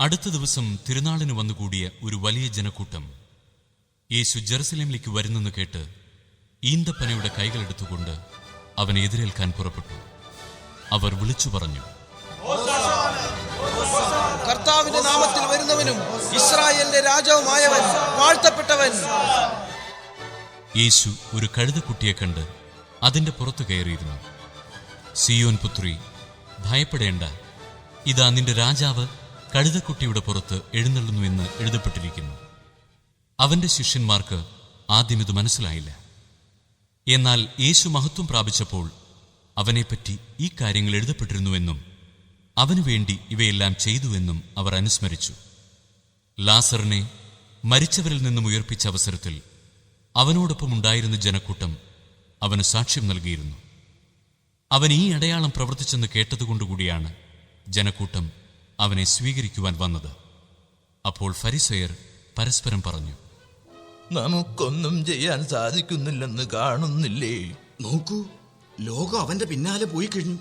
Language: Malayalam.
അടുത്ത ദിവസം തിരുനാളിന് വന്നുകൂടിയ ഒരു വലിയ ജനക്കൂട്ടം യേശു ജെറുസലേമിലേക്ക് വരുന്നെന്ന് കേട്ട് ഈന്തപ്പനയുടെ കൈകളെടുത്തുകൊണ്ട് അവനെ എതിരേൽക്കാൻ പുറപ്പെട്ടു. അവർ വിളിച്ചു പറഞ്ഞു കർത്താവിന്റെ നാമത്തിൽ വരുന്നവനും ഇസ്രായേലിന്റെ രാജാവുമായവൻ വാഴ്ത്തപ്പെട്ടവൻ. യേശു ഒരു കഴുതക്കുട്ടിയെ കണ്ട് അതിന്റെ പുറത്തു കയറിയിരുന്നു. സിയോൻ പുത്രി ഭയപ്പെടേണ്ട. ഇതാ നിന്റെ രാജാവ് കഴുതക്കുട്ടിയുടെ പുറത്ത് എഴുന്നള്ളുന്നു എന്ന് എഴുതപ്പെട്ടിരിക്കുന്നു. അവന്റെ ശിഷ്യന്മാർക്ക് ആദ്യം ഇത് മനസ്സിലായില്ല. എന്നാൽ യേശു മഹത്വം പ്രാപിച്ചപ്പോൾ അവനെപ്പറ്റി ഈ കാര്യങ്ങൾ എഴുതപ്പെട്ടിരുന്നുവെന്നും അവനുവേണ്ടി ഇവയെല്ലാം ചെയ്തുവെന്നും അവർ അനുസ്മരിച്ചു. ലാസറിനെ മരിച്ചവരിൽ നിന്നും ഉയർപ്പിച്ച അവസരത്തിൽ അവനോടൊപ്പം ഉണ്ടായിരുന്ന ജനക്കൂട്ടം അവന് സാക്ഷ്യം നൽകിയിരുന്നു. അവൻ ഈ അടയാളം പ്രവർത്തിച്ചെന്ന് കേട്ടതുകൊണ്ടുകൂടിയാണ് ജനക്കൂട്ടം അവനെ സ്വീകരിക്കുവാൻ വന്നത്. അപ്പോൾ ഫരിസയർ പരസ്പരം പറഞ്ഞു നമുക്കൊന്നും ചെയ്യാൻ സാധിക്കുന്നില്ലെന്ന് കാണുന്നില്ലേ? നോക്കൂ ലോകം അവന്റെ പിന്നാലെ പോയി കഴിഞ്ഞു.